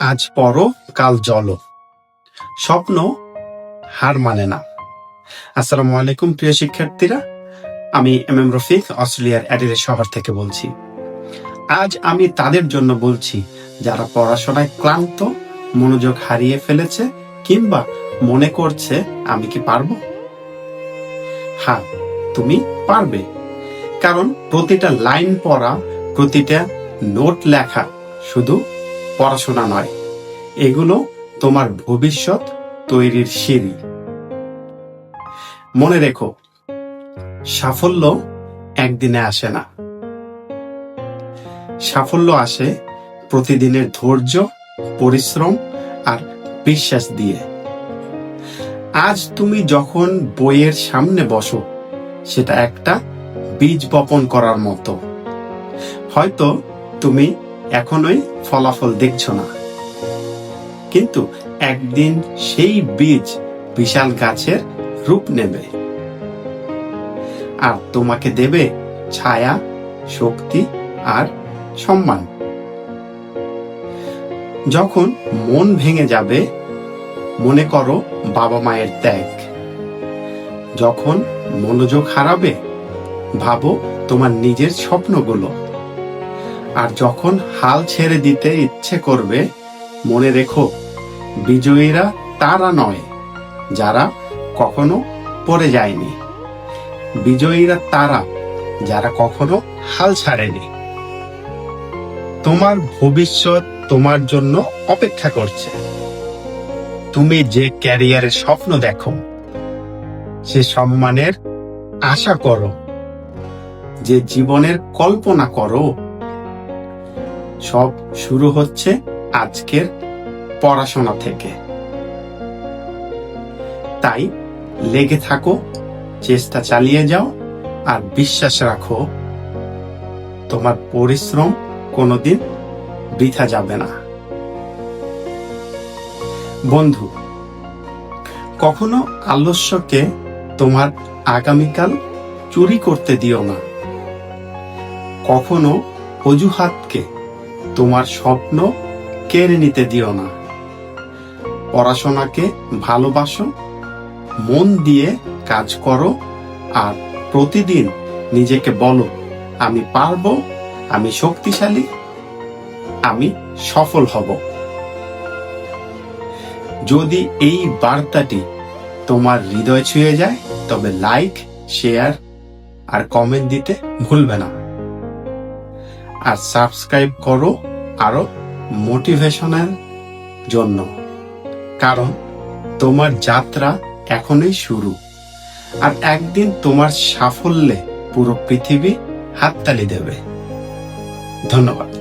আজ পড়ো, কাল জলো। স্বপ্ন হার মানে না। আসসালামু আলাইকুম, প্রিয় শিক্ষার্থীরা। আমি এম এম রফিক, অস্ট্রেলিয়ার অ্যাডিলেড শহর থেকে বলছি। আজ আমি তাদের জন্য বলছি, যারা পড়াশোনায় ক্লান্ত, মনোযোগ হারিয়ে ফেলেছে কিংবা মনে করছে আমি কি পারব? হ্যাঁ তুমি পারবে। কারণ প্রতিটা লাইন পড়া, প্রতিটা নোট লেখা শুধু পড়াশোনা নয়। এগুলো তোমার ভবিষ্যৎ তৈরির সিঁড়ি। মনে রেখো, সাফল্য একদিনে আসে না। সাফল্য আসে প্রতিদিনের ধৈর্য, পরিশ্রম আর বিশ্বাস দিয়ে। আজ তুমি যখন বইয়ের সামনে বসো, সেটা একটা বীজ বপন করার মতো। হয়তো তুমি এখনোই ফলাফল দেখছ না। কিন্তু একদিন সেই বীজ বিশাল গাছের রূপ নেবে। আর তোমাকে দেবে ছায়া, শক্তি আর সম্মান। যখন মন ভেঙে যাবে, মনে করো বাবা মায়ের ত্যাগ। যখন মনোযোগ হারাবে, ভাবো তোমার নিজের স্বপ্নগুলো। আর যখন হাল ছেড়ে দিতে ইচ্ছে করবে, মনে রেখো, বিজয়ীরা তারা নয়, যারা কখনো পড়ে যায়নি। বিজয়ীরা তারা, যারা কখনো হাল ছাড়েনি। তোমার ভবিষ্যৎ তোমার জন্য অপেক্ষা করছে। তুমি যে ক্যারিয়ারের স্বপ্ন দেখো, সে সম্মানের আশা করো, যে জীবনের কল্পনা করো সব শুরু হচ্ছে আজকের পড়াশোনা থেকে। তাই লেগে থাকো, চেষ্টা চালিয়ে যাও আর বিশ্বাস রাখো, তোমার পরিশ্রম কোনোদিন বৃথা যাবে না। বন্ধু, কখনো আলস্যকে তোমার আগামীকাল চুরি করতে দিও না। কখনো অজুহাতকে তোমার স্বপ্ন কেড়ে নিতে দিও না। পড়াশোনাকে ভালোবাসো, মন দিয়ে কাজ করো, আর প্রতিদিন নিজেকে বলো, আমি পারব, আমি শক্তিশালী, আমি সফল হব। যদি এই বার্তাটি তোমার হৃদয় ছুঁয়ে যায়, তবে লাইক শেয়ার আর কমেন্ট দিতে ভুলবে না। আর সাবস্ক্রাইব করো আরও মোটিভেশনের জন্য। কারণ তোমার যাত্রা এখনই শুরু। আর একদিন তোমার সাফল্যে পুরো পৃথিবী হাততালি দেবে। ধন্যবাদ।